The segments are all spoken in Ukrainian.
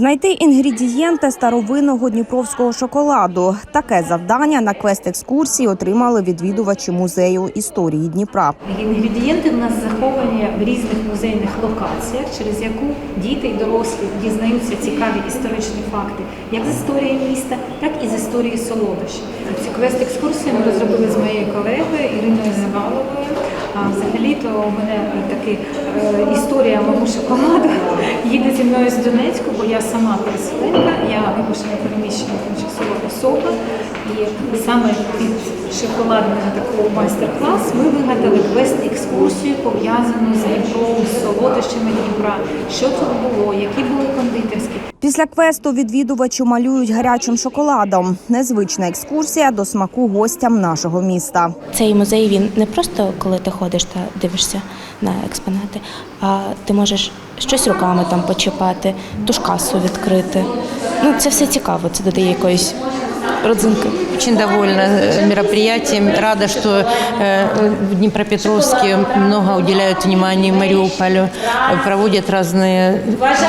Знайти інгредієнти старовинного дніпровського шоколаду. Таке завдання на квест екскурсії отримали відвідувачі музею історії Дніпра. Інгредієнти в нас заховані в різних музейних локаціях, через яку діти і дорослі дізнаються цікаві історичні факти як з історії міста, так і з історії солодощів. Цю квест-екскурсію ми розробили з моєю колегою Іриною взагалі-то у мене таки е, історія мого шоколаду їде зі мною з Донецьку, бо я сама переселенка, я вимушена переміщена тимчасова особа. І саме під шоколадний такий майстер-клас ми вигадали квест-екскурсію, пов'язану з Дніпром, з солодощами Дніпра. Що тут було, які були кондитерські. Після квесту відвідувачі малюють гарячим шоколадом. Незвична екскурсія до смаку гостям нашого міста. Цей музей він не просто коли ти ходиш та дивишся на експонати, а ти можеш щось руками там почіпати, ту ж касу відкрити. Ну це все цікаво, це додає якоїсь родзинки. Очень довольна э, мероприятием. Рада, что э, в Днепропетровске много уделяют внимания Мариуполю, э, проводят разные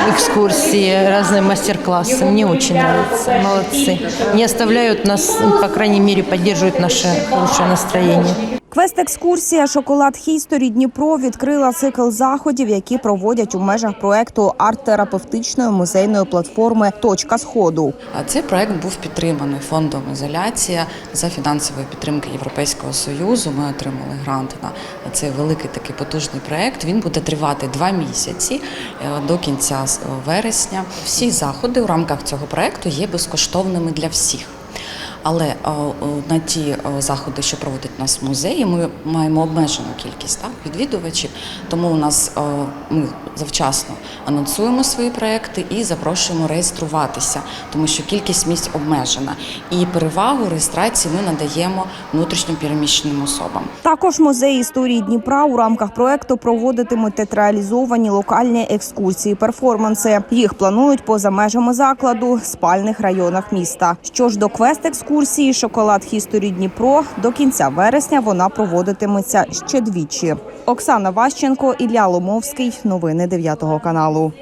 экскурсии, разные мастер-классы. Мне очень нравится. Молодцы. Не оставляют нас, по крайней мере, поддерживают наше хорошее настроение. Квест-екскурсія Шоколад Хісторі Дніпро відкрила цикл заходів, які проводять у межах проекту арт-терапевтичної музейної платформи Точка сходу. А Цей проект був підтриманий фондом ізоляція за фінансової підтримки Європейського союзу. Ми отримали грант на цей великий такий потужний проект. Він буде тривати два місяці е, до кінця вересня. Всі заходи у рамках цього проекту є безкоштовними для всіх. Але е, е, на ті е, заходи, що проводить нас музеї, ми маємо обмежену кількість так, відвідувачів. Тому у нас ми завчасно анонсуємо свої проекти і запрошуємо реєструватися, тому що кількість місць обмежена. І перевагу реєстрації ми надаємо внутрішньо переміщеним особам. Також музей історії Дніпра у рамках проекту проводитимуть театралізовані локальні екскурсії, перформанси. Їх планують поза межами закладу, спальних районах міста. Що ж до квест екскурсії Шоколад Хісторі Дніпро до кінця вересня вона проводитиметься ще двічі. Оксана Ващенко, Ілля Ломовський. Новини 9 каналу.